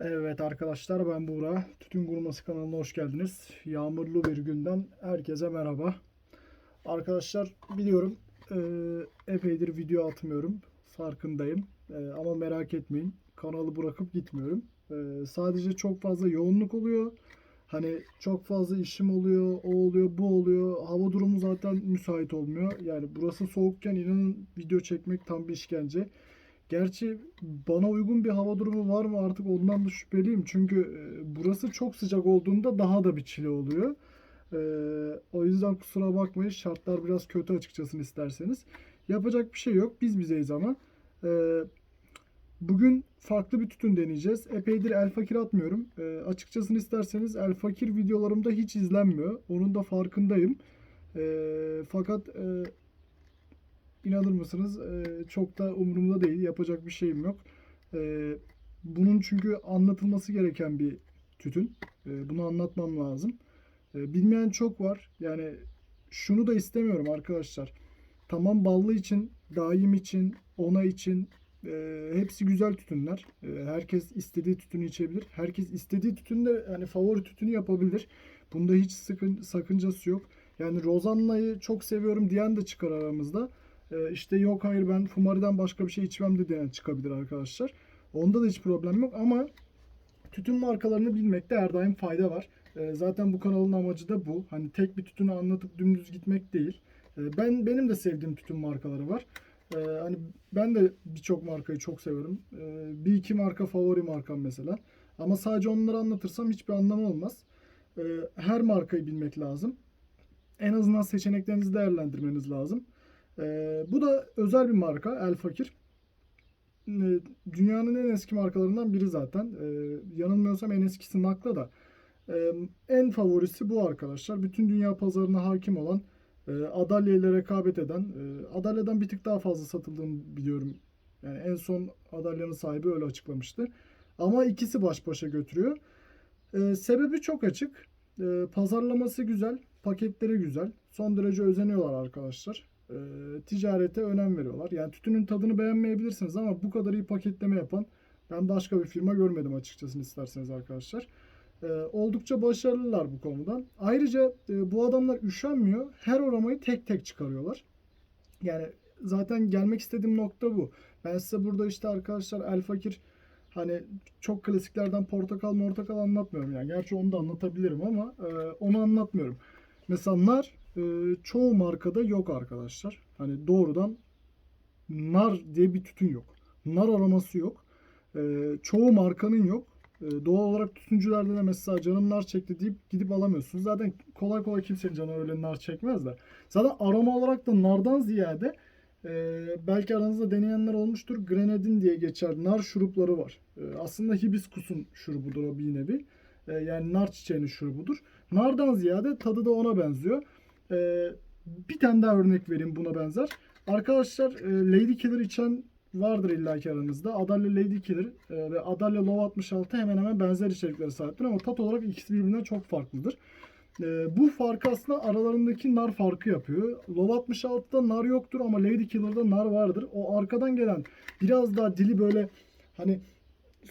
Evet arkadaşlar ben Buğra. Tütün Gurması kanalına hoş geldiniz. Yağmurlu bir günden herkese merhaba. Arkadaşlar biliyorum eee, epeydir video atmıyorum. Farkındayım. Eee, ama merak etmeyin. Kanalı bırakıp gitmiyorum. Eee, sadece çok fazla yoğunluk oluyor. Hani çok fazla işim oluyor, o oluyor, bu oluyor. Hava durumu zaten müsait olmuyor. Yani burası soğukken inanın video çekmek tam bir işkence. Gerçi bana uygun bir hava durumu var mı artık ondan da şüpheliyim. Çünkü e, burası çok sıcak olduğunda daha da bir çile oluyor. E, o yüzden kusura bakmayın şartlar biraz kötü açıkçası isterseniz. Yapacak bir şey yok. Biz bizeyiz ama. E, bugün farklı bir tütün deneyeceğiz. Epeydir El Fakir atmıyorum. E, açıkçasını isterseniz El Fakir videolarımda hiç izlenmiyor. Onun da farkındayım. E, fakat e, İnanır mısınız? Ee, çok da umurumda değil. Yapacak bir şeyim yok. Ee, bunun çünkü anlatılması gereken bir tütün. Ee, bunu anlatmam lazım. Ee, bilmeyen çok var. Yani şunu da istemiyorum arkadaşlar. Tamam ballı için, daim için, ona için e, hepsi güzel tütünler. E, herkes istediği tütünü içebilir. Herkes istediği tütünde yani favori tütünü yapabilir. Bunda hiç sıkın, sakıncası yok. Yani Rozanna'yı çok seviyorum diyen de çıkar aramızda. Ee, işte yok hayır ben Fumari'den başka bir şey içmem de diyen çıkabilir arkadaşlar. Onda da hiç problem yok ama tütün markalarını bilmekte her daim fayda var. Ee, zaten bu kanalın amacı da bu. Hani tek bir tütünü anlatıp dümdüz gitmek değil. Ee, ben benim de sevdiğim tütün markaları var. Hani ben de birçok markayı çok severim. Ee, bir iki marka favori markam mesela. Ama sadece onları anlatırsam hiçbir anlamı olmaz. Her markayı bilmek lazım. En azından seçeneklerinizi değerlendirmeniz lazım. Ee, bu da özel bir marka El Fakir. Ee, Dünyanın en eski markalarından biri zaten. Ee, yanılmıyorsam en eskisi Nakla da. Ee, en favorisi bu arkadaşlar. Bütün dünya pazarına hakim olan, e, Adalya ile rekabet eden, e, Adalya'dan bir tık daha fazla satıldığını biliyorum. Yani en son Adalya'nın sahibi öyle açıklamıştı. Ama ikisi baş başa götürüyor. Ee, sebebi çok açık. Ee, pazarlaması güzel, paketleri güzel. Son derece özeniyorlar arkadaşlar e, ticarete önem veriyorlar. Yani tütünün tadını beğenmeyebilirsiniz ama bu kadar iyi paketleme yapan ben başka bir firma görmedim açıkçası isterseniz arkadaşlar. E, oldukça başarılılar bu konuda. Ayrıca e, bu adamlar üşenmiyor. Her aromayı tek tek çıkarıyorlar. Yani zaten gelmek istediğim nokta bu. Ben size burada işte arkadaşlar El Fakir hani çok klasiklerden portakal portakal anlatmıyorum yani. Gerçi onu da anlatabilirim ama e, onu anlatmıyorum. Mesela nar e, çoğu markada yok arkadaşlar. Hani doğrudan nar diye bir tütün yok. Nar aroması yok. E, çoğu markanın yok. E, doğal olarak tütüncülerde de mesela canım nar çekti deyip gidip alamıyorsunuz. Zaten kolay kolay kimsenin canı öyle nar çekmez de. Zaten aroma olarak da nardan ziyade e, belki aranızda deneyenler olmuştur. Grenadin diye geçer. Nar şurupları var. E, aslında hibiskusun şurubudur o bir nevi. E, yani nar çiçeğinin şurubudur. Nardan ziyade tadı da ona benziyor. Ee, bir tane daha örnek vereyim buna benzer. Arkadaşlar e, Lady Killer içen vardır illaki aranızda. Adalya Lady Killer e, ve Adalya Love 66 hemen hemen benzer içeriklere sahiptir ama tat olarak ikisi birbirinden çok farklıdır. E, bu farkı aslında aralarındaki nar farkı yapıyor. Love 66'da nar yoktur ama Lady Killer'da nar vardır. O arkadan gelen biraz daha dili böyle hani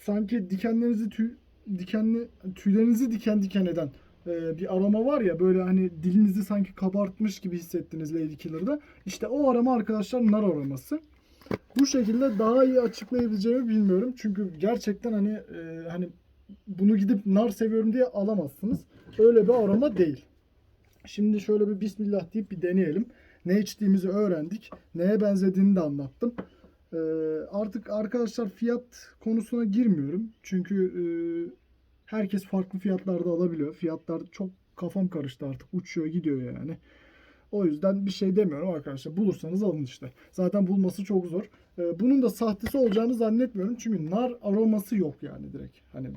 sanki dikenlerinizi tüy, dikenli tüylerinizi diken diken eden e, bir aroma var ya böyle hani dilinizi sanki kabartmış gibi hissettiniz Lady Killer'da. İşte o aroma arkadaşlar nar aroması. Bu şekilde daha iyi açıklayabileceğimi bilmiyorum. Çünkü gerçekten hani e, hani bunu gidip nar seviyorum diye alamazsınız. Öyle bir aroma değil. Şimdi şöyle bir bismillah deyip bir deneyelim. Ne içtiğimizi öğrendik. Neye benzediğini de anlattım. E, artık arkadaşlar fiyat konusuna girmiyorum. Çünkü e, herkes farklı fiyatlarda alabiliyor. Fiyatlar çok kafam karıştı artık. Uçuyor gidiyor yani. O yüzden bir şey demiyorum arkadaşlar. Bulursanız alın işte. Zaten bulması çok zor. Ee, bunun da sahtesi olacağını zannetmiyorum. Çünkü nar aroması yok yani direkt. Hani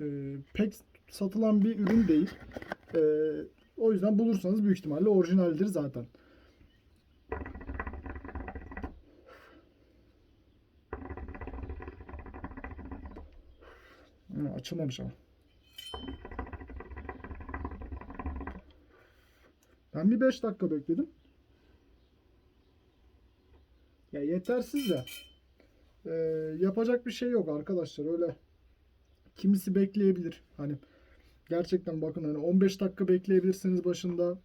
e, pek satılan bir ürün değil. E, o yüzden bulursanız büyük ihtimalle orijinaldir zaten. Ha, açılmamış ama. Ben bir 5 dakika bekledim. Ya yetersiz de. Ee, yapacak bir şey yok arkadaşlar. Öyle Kimisi bekleyebilir. Hani gerçekten bakın hani 15 dakika bekleyebilirsiniz başında.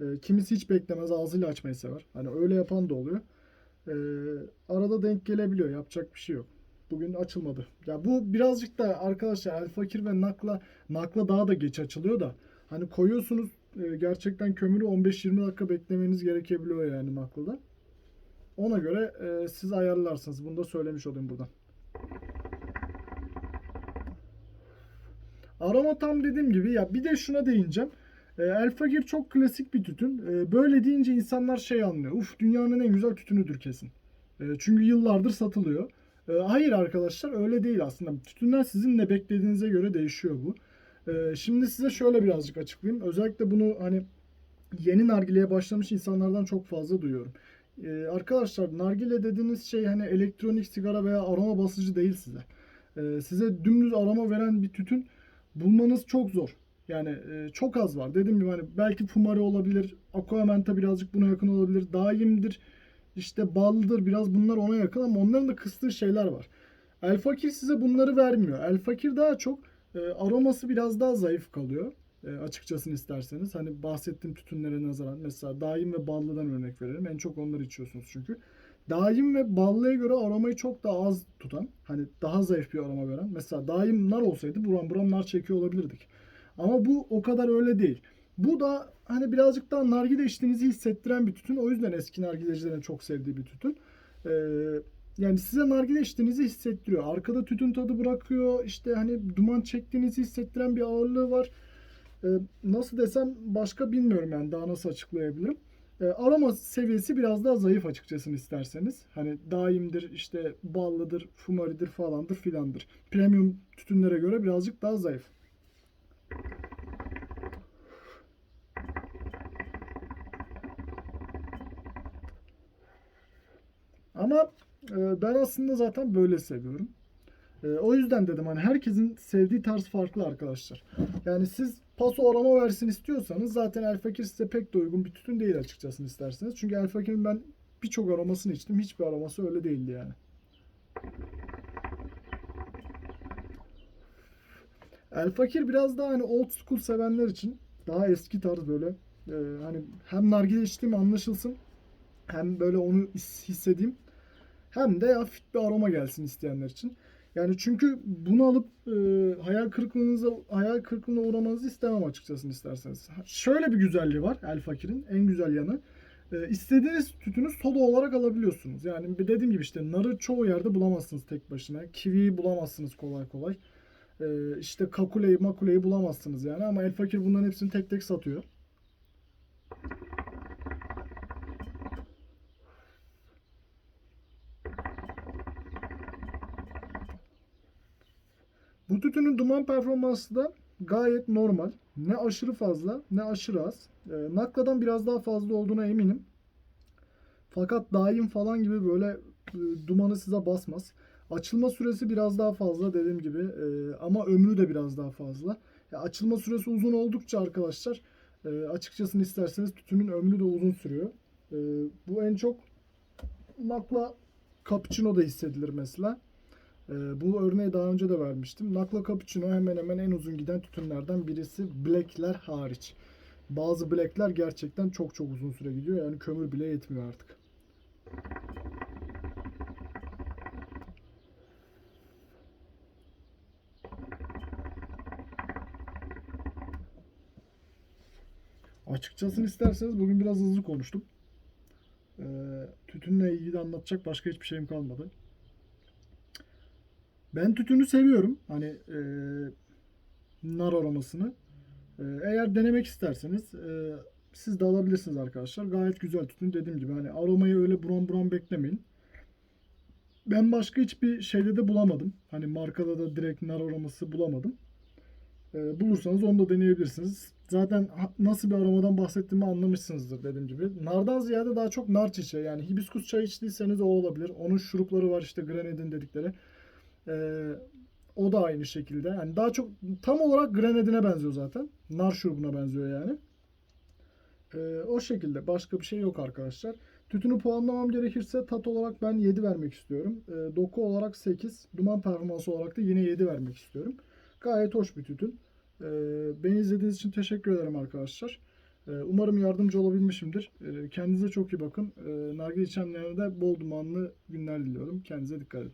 E, kimisi hiç beklemez ağzıyla açmayı sever. Hani öyle yapan da oluyor. E, arada denk gelebiliyor. Yapacak bir şey yok. Bugün açılmadı. Ya bu birazcık da arkadaşlar El Fakir ve Nakla Nakla daha da geç açılıyor da hani koyuyorsunuz e, gerçekten kömürü 15-20 dakika beklemeniz gerekebiliyor yani Nakla'da. Ona göre e, siz ayarlarsınız. Bunu da söylemiş olayım buradan. Aroma tam dediğim gibi ya bir de şuna değineceğim. E, El Fakir çok klasik bir tütün. Böyle deyince insanlar şey anlıyor. Uf dünyanın en güzel tütünüdür kesin. Çünkü yıllardır satılıyor. E, hayır arkadaşlar öyle değil aslında. Tütünler sizin ne beklediğinize göre değişiyor bu. E, şimdi size şöyle birazcık açıklayayım. Özellikle bunu hani yeni nargileye başlamış insanlardan çok fazla duyuyorum. E, arkadaşlar nargile dediğiniz şey hani elektronik sigara veya aroma basıcı değil size. Size dümdüz aroma veren bir tütün bulmanız çok zor. Yani e, çok az var. Dediğim gibi hani belki Fumari olabilir, Aquamenta birazcık buna yakın olabilir, Daim'dir, işte Bal'dır biraz bunlar ona yakın ama onların da kıstığı şeyler var. El Fakir size bunları vermiyor. El Fakir daha çok e, aroması biraz daha zayıf kalıyor. E, açıkçasını isterseniz. Hani bahsettiğim tütünlere nazaran mesela Daim ve Ballı'dan örnek verelim. En çok onları içiyorsunuz çünkü. Daim ve ballıya göre aromayı çok daha az tutan, hani daha zayıf bir aroma veren. Mesela daim nar olsaydı buram buram nar çekiyor olabilirdik. Ama bu o kadar öyle değil. Bu da hani birazcık daha nargile içtiğinizi hissettiren bir tütün. O yüzden eski nargilecilerin çok sevdiği bir tütün. Ee, yani size nargile içtiğinizi hissettiriyor. Arkada tütün tadı bırakıyor. İşte hani duman çektiğinizi hissettiren bir ağırlığı var. Ee, nasıl desem başka bilmiyorum yani daha nasıl açıklayabilirim. E, aroma seviyesi biraz daha zayıf açıkçası isterseniz. Hani daimdir, işte ballıdır, fumaridir falandır filandır. Premium tütünlere göre birazcık daha zayıf. Ama e, ben aslında zaten böyle seviyorum. E, o yüzden dedim hani herkesin sevdiği tarz farklı arkadaşlar. Yani siz paso aroma versin istiyorsanız zaten El Fakir size pek de uygun bir tütün değil açıkçası isterseniz. Çünkü El Fakir'in ben birçok aromasını içtim. Hiçbir aroması öyle değildi yani. El Fakir biraz daha hani old school sevenler için daha eski tarz böyle e, hani hem nargile içtiğim anlaşılsın hem böyle onu his- hissedeyim hem de hafif bir aroma gelsin isteyenler için. Yani çünkü bunu alıp e, hayal kırıklığınıza hayal kırıklığına uğramanızı istemem açıkçası isterseniz. Şöyle bir güzelliği var El Fakir'in en güzel yanı. E, istediğiniz tütünü soda olarak alabiliyorsunuz. Yani dediğim gibi işte narı çoğu yerde bulamazsınız tek başına. Kiviyi bulamazsınız kolay kolay. E, işte kakuleyi makuleyi bulamazsınız yani ama El Fakir bunların hepsini tek tek satıyor. Tütünün duman performansı da gayet normal. Ne aşırı fazla ne aşırı az. E, Nakla'dan biraz daha fazla olduğuna eminim. Fakat daim falan gibi böyle e, dumanı size basmaz. Açılma süresi biraz daha fazla dediğim gibi E, ama ömrü de biraz daha fazla. Ya açılma süresi uzun oldukça arkadaşlar e, açıkçasını isterseniz tütünün ömrü de uzun sürüyor. E, bu en çok Nakla Cappuccino'da hissedilir mesela. Ee, bu örneği daha önce de vermiştim. Nakla Cappuccino hemen hemen en uzun giden tütünlerden birisi Black'ler hariç. Bazı Black'ler gerçekten çok çok uzun süre gidiyor. Yani kömür bile yetmiyor artık. Açıkçasını isterseniz bugün biraz hızlı konuştum. Ee, tütünle ilgili anlatacak başka hiçbir şeyim kalmadı. Ben tütünü seviyorum. Hani e, nar aromasını. E, eğer denemek isterseniz e, siz de alabilirsiniz arkadaşlar. Gayet güzel tütün. Dediğim gibi hani aromayı öyle buram buram beklemeyin. Ben başka hiçbir şeyde de bulamadım. Hani markada da direkt nar aroması bulamadım. E, bulursanız onu da deneyebilirsiniz. Zaten nasıl bir aromadan bahsettiğimi anlamışsınızdır dediğim gibi. Nardan ziyade daha çok nar çiçeği. Yani hibiskus çayı içtiyseniz o olabilir. Onun şurupları var işte grenadin dedikleri. Ee, o da aynı şekilde. Yani daha çok tam olarak grenadine benziyor zaten. Nar şurubuna benziyor yani. Ee, o şekilde. Başka bir şey yok arkadaşlar. Tütünü puanlamam gerekirse tat olarak ben 7 vermek istiyorum. Ee, doku olarak 8. Duman performansı olarak da yine 7 vermek istiyorum. Gayet hoş bir tütün. Ee, beni izlediğiniz için teşekkür ederim arkadaşlar. Ee, umarım yardımcı olabilmişimdir. Ee, kendinize çok iyi bakın. Ee, nargile içenlere de bol dumanlı günler diliyorum. Kendinize dikkat edin.